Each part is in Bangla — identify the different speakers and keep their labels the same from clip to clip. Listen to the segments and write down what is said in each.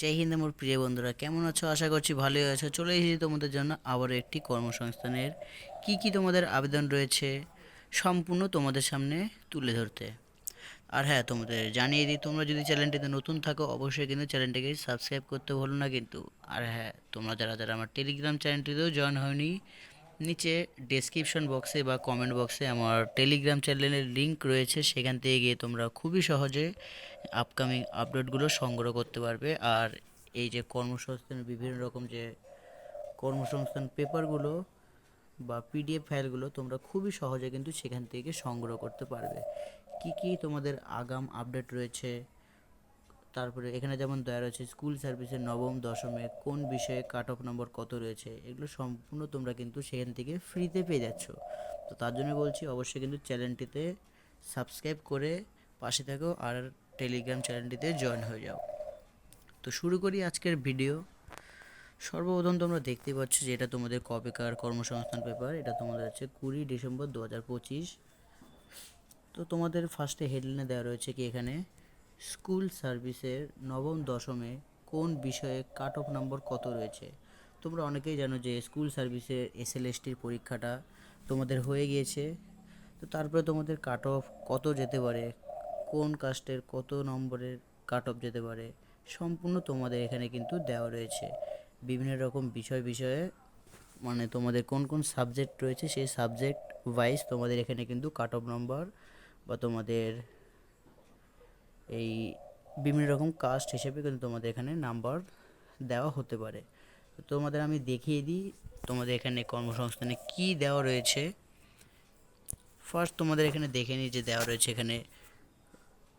Speaker 1: জয় হিন্দ আমার প্রিয় বন্ধুরা, কেমন আছো? আশা করছি ভালোই আছো। চলে এসেছি তোমাদের জন্য আবারও একটি কর্মসংস্থানের। কি কি তোমাদের আবেদন রয়েছে সম্পূর্ণ তোমাদের সামনে তুলে ধরতে। আর হ্যাঁ তোমাদের জানিয়ে দিই, তোমরা যদি চ্যানেলটিতে নতুন থাকো, অবশ্যই কিন্তু চ্যানেলটিকে সাবস্ক্রাইব করতে ভুলো না কিন্তু। আর হ্যাঁ তোমরা যারা যারা আমার টেলিগ্রাম চ্যানেলটিতেও জয়েন হয়নি নিচে ডেসক্রিপশন বক্সে বা কমেন্ট বক্সে আমার টেলিগ্রাম চ্যানেলের লিংক রয়েছে। সেখান থেকে গিয়ে তোমরা খুবই সহজে আপকামিং আপডেটগুলো সংগ্রহ করতে পারবে। আর এই যে কর্মসংস্থানের বিভিন্ন রকম যে কর্মসংস্থান পেপারগুলো বা পিডিএফ ফাইলগুলো তোমরা খুবই সহজে কিন্তু সেখান থেকে সংগ্রহ করতে পারবে। কি কি তোমাদের আগাম আপডেট রয়েছে? তারপরে এখানে যেমন দেওয়া রয়েছে স্কুল সার্ভিসের নবম, দশমে কোন বিষয়ে কাট অফ নম্বর কত রয়েছে, এগুলো সম্পূর্ণ তোমরা কিন্তু সেখান থেকে ফ্রিতে পেয়ে যাচ্ছ। তো তার জন্য বলছি, অবশ্যই কিন্তু চ্যানেলটিতে সাবস্ক্রাইব করে পাশে থাকো আর টেলিগ্রাম চ্যানেলটিতে জয়েন হয়ে যাও। তো শুরু করি আজকের ভিডিও সর্বপ্রথম তোমরা দেখতে পাচ্ছ যে এটা তোমাদের কবেকার কর্মসংস্থান পেপার এটা তোমাদের আছে কুড়ি ডিসেম্বর দু হাজার পঁচিশ। তো তোমাদের ফার্স্টে হেডলাইনে দেওয়া রয়েছে কি এখানে? স্কুল সার্ভিসের নবম, দশমে কোন বিষয়ে কাট অফ নম্বর কত রয়েছে? তোমরা অনেকেই জানো যে স্কুল সার্ভিসের এসএলএসটির পরীক্ষাটা তোমাদের হয়ে গিয়েছে। তো তারপরে তোমাদের কাট অফ কত যেতে পারে? কোন কাস্টের কত নম্বরের কাট অফ যেতে পারে? সম্পূর্ণ তোমাদের এখানে কিন্তু দেওয়া রয়েছে। বিভিন্ন রকম বিষয় বিষয়ে মানে তোমাদের কোন কোন সাবজেক্ট রয়েছে, সেই সাবজেক্ট ওয়াইজ তোমাদের এখানে কিন্তু কাট অফ নম্বর বা তোমাদের এই বিভিন্ন রকম কাস্ট হিসেবে কিন্তু তোমাদের এখানে নাম্বার দেওয়া হতে পারে। তোমাদের আমি দেখিয়ে দিই তোমাদের এখানে কর্মসংস্থানে কি দেওয়া রয়েছে। ফার্স্ট তোমাদের এখানে দেখে নিই যে দেওয়া রয়েছে এখানে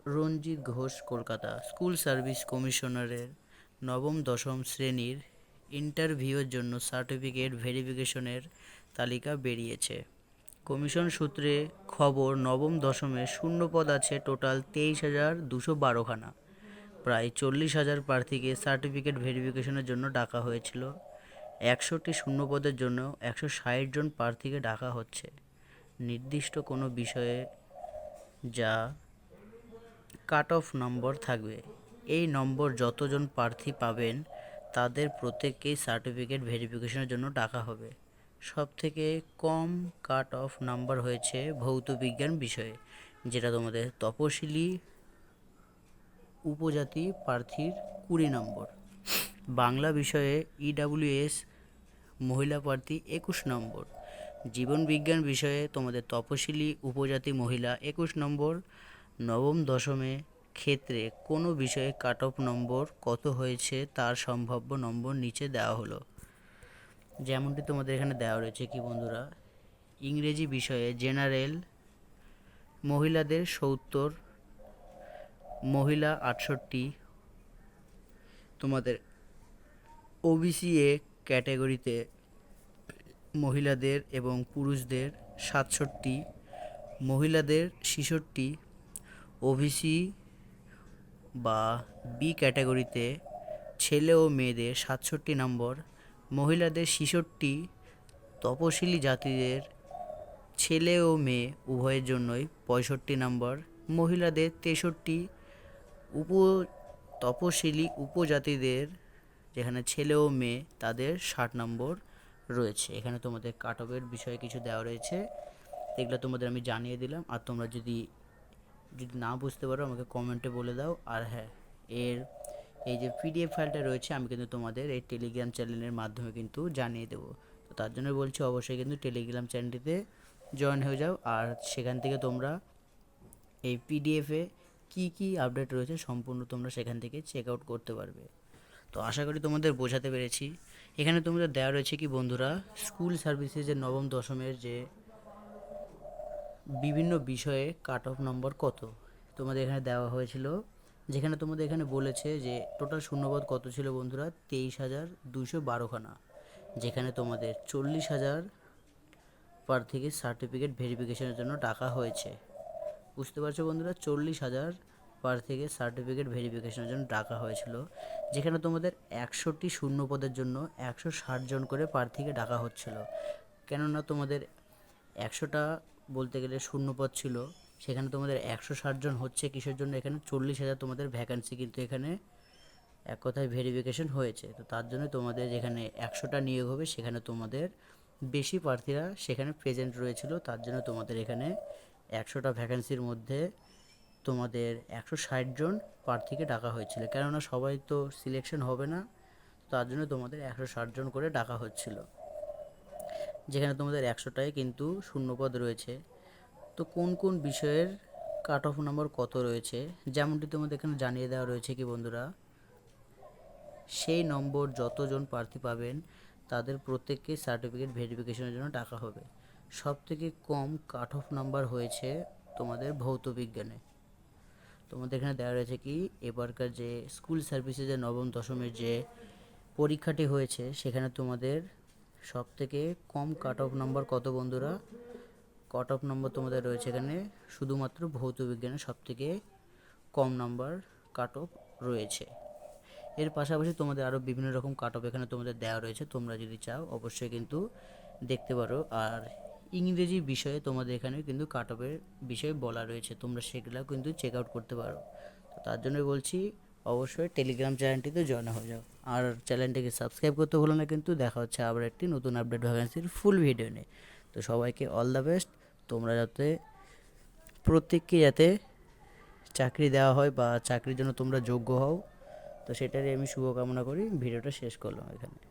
Speaker 1: রঞ্জিত ঘোষ কলকাতা স্কুল সার্ভিস কমিশনারের নবম, দশম শ্রেণির ইন্টারভিউয়ের জন্য সার্টিফিকেট ভেরিফিকেশনের তালিকা বেরিয়েছে। কমিশন সূত্রে খবর, নবম দশমে শূন্য পদ আছে টোটাল তেইশ হাজার দুশো বারোখানা। প্রায় চল্লিশ হাজার প্রার্থীকে সার্টিফিকেট ভেরিফিকেশনের জন্য ডাকা হয়েছিল। একশোটি শূন্য পদের জন্য একশো ষাট জন প্রার্থীকে ডাকা হচ্ছে। নির্দিষ্ট কোনো বিষয়ে যা কাট অফ নম্বর থাকবে। এই নম্বর যতজন প্রার্থী পাবেন, তাদের প্রত্যেককেই সার্টিফিকেট ভেরিফিকেশনের জন্য ডাকা হবে। সব থেকে কম কাট অফ নাম্বার হয়েছে ভৌত বিজ্ঞান বিষয়ে, যেটা তোমাদের তপশিলি উপজাতি প্রার্থীর কুড়ি নম্বর। বাংলা বিষয়ে ইডাব্লিউএস মহিলা প্রার্থী একুশ নম্বর। জীবন বিজ্ঞান বিষয়ে তোমাদের তপশিলি উপজাতি মহিলা একুশ নম্বর। নবম দশমে ক্ষেত্রে কোনো বিষয়ে কাট অফ নম্বর কত হয়েছে তার সম্ভাব্য নম্বর নিচে দেওয়া হলো। যেমনটি তোমাদের এখানে দেওয়া রয়েছে কি বন্ধুরা, ইংরেজি বিষয়ে জেনারেল মহিলাদের সত্তর, মহিলা আটষট্টি, তোমাদের ওবিসি এ ক্যাটাগরিতে মহিলাদের এবং পুরুষদের সাতষট্টি, মহিলাদের ছেষট্টি ওবিসি বা বি ক্যাটাগরিতে ছেলে ও মেয়েদের সাতষট্টি নম্বর মহিলাদের ছেষট্টি তপশিলি জাতিদের ছেলে ও মেয়ে, উভয়ের জন্যই পঁয়ষট্টি নম্বর। মহিলাদের তেষট্টি উপ, তপশিলি উপজাতিদের, যেখানে ছেলে ও মেয়ে, তাদের ষাট নম্বর রয়েছে। এখানে তোমাদের কাট অফের বিষয়ে কিছু দেওয়া রয়েছে। এগুলো তোমাদের আমি জানিয়ে দিলাম। আর তোমরা যদি যদি না বুঝতে পারো, আমাকে কমেন্টে বলে দাও। আর হ্যাঁ এর এই যে পিডিএফ ফাইলটা রয়েছে, আমি কিন্তু তোমাদের এই টেলিগ্রাম চ্যানেলের মাধ্যমে কিন্তু জানিয়ে দেবো। তো তার জন্য বলছি, অবশ্যই কিন্তু টেলিগ্রাম চ্যানেলটিতে জয়েন হয়ে যাও। আর সেখান থেকে তোমরা এই পিডিএফে কি কি আপডেট রয়েছে সম্পূর্ণ তোমরা সেখান থেকে চেক আউট করতে পারবে। তো আশা করি তোমাদের বোঝাতে পেরেছি। এখানে তোমাদের দেওয়া রয়েছে কি বন্ধুরা স্কুল সার্ভিসেসের নবম, দশমের যে বিভিন্ন বিষয়ে কাট অফ নম্বর কত? তোমাদের এখানে দেওয়া হয়েছিল যেখানে তোমাদের এখানে বলেছে যে টোটাল শূন্যপদ কত ছিল বন্ধুরা? তেইশ হাজার দুশো বারোখানা। যেখানে তোমাদের চল্লিশ হাজার প্রার্থীকে সার্টিফিকেট ভেরিফিকেশনের জন্য ডাকা হয়েছে। বুঝতে পারছ বন্ধুরা? চল্লিশ হাজার প্রার্থীকে সার্টিফিকেট ভেরিফিকেশনের জন্য ডাকা হয়েছিল। যেখানে তোমাদের একশোটি শূন্য পদের জন্য একশো ষাট জন করে প্রার্থীকে ডাকা হচ্ছিল। কেননা তোমাদের একশোটা বলতে গেলে শূন্য পদ ছিল। সেখানে তোমাদের একশো ষাট জন হচ্ছে, কিসের জন্য? এখানে চল্লিশ হাজার তোমাদের ভ্যাকান্সি কিন্তু এখানে এক কথায় ভেরিফিকেশন হয়েছে। তো তার জন্য তোমাদের যেখানে একশোটা নিয়োগ হবে, সেখানে তোমাদের বেশি প্রার্থীরা সেখানে প্রেজেন্ট রয়েছিল। তার জন্য তোমাদের এখানে একশোটা ভ্যাকেন্সির মধ্যে তোমাদের একশো ষাট জন প্রার্থীকে ডাকা হয়েছিল। কেননা সবাই তো সিলেকশন হবে না, তার জন্য তোমাদের একশো ষাট জন করে ডাকা হচ্ছিল। যেখানে তোমাদের একশোটায় কিন্তু শূন্যপদ রয়েছে। তো কোন কোন বিষয়ের কাট অফ নাম্বার কত রয়েছে? যেমনটি তোমাদের এখানে জানিয়ে দেওয়া রয়েছে কি বন্ধুরা, সেই নম্বর যতজন প্রার্থী পাবেন তাদের প্রত্যেককে সার্টিফিকেট ভেরিফিকেশনের জন্য ডাকা হবে। সব থেকে কম কাট অফ নাম্বার হয়েছে তোমাদের ভৌত বিজ্ঞানে। তোমাদের এখানে দেওয়া রয়েছে কি, এবারকার যে স্কুল সার্ভিসে যে নবম, দশমের যে পরীক্ষাটি হয়েছে, সেখানে তোমাদের সব থেকে কম কাট অফ নাম্বার কত বন্ধুরা? কাট অফ নম্বর তোমাদের রয়েছে এখানে। শুধুমাত্র ভৌত বিজ্ঞানে সব থেকে কম নাম্বার কাট অফ রয়েছে। এর পাশাপাশি তোমাদের আরও বিভিন্ন রকম কাট অফ এখানে তোমাদের দেওয়া রয়েছে। তোমরা যদি চাও, অবশ্যই কিন্তু দেখতে পারো। আর ইংরেজি বিষয়ে তোমাদের এখানে কিন্তু কাট অফের বিষয়ে বলা রয়েছে। তোমরা সেগুলো কিন্তু চেক আউট করতে পারো। তো তার জন্য বলছি, অবশ্যই টেলিগ্রাম চ্যানেলটিতে জয়েন হয়ে যাও। আর চ্যানেলটিকে সাবস্ক্রাইব করতে ভুলো না কিন্তু। দেখা হচ্ছে আবার একটি নতুন আপডেট ভ্যাকেন্সির ফুল ভিডিও নিয়ে। তো সবাইকে অল দ্য বেস্ট তোমরা যাতে প্রত্যেককে যাতে চাকরি দেওয়া হয় বা চাকরির জন্য তোমরা যোগ্য হও। তো সেটারই আমি শুভকামনা করি। ভিডিওটা শেষ করলাম এখানে।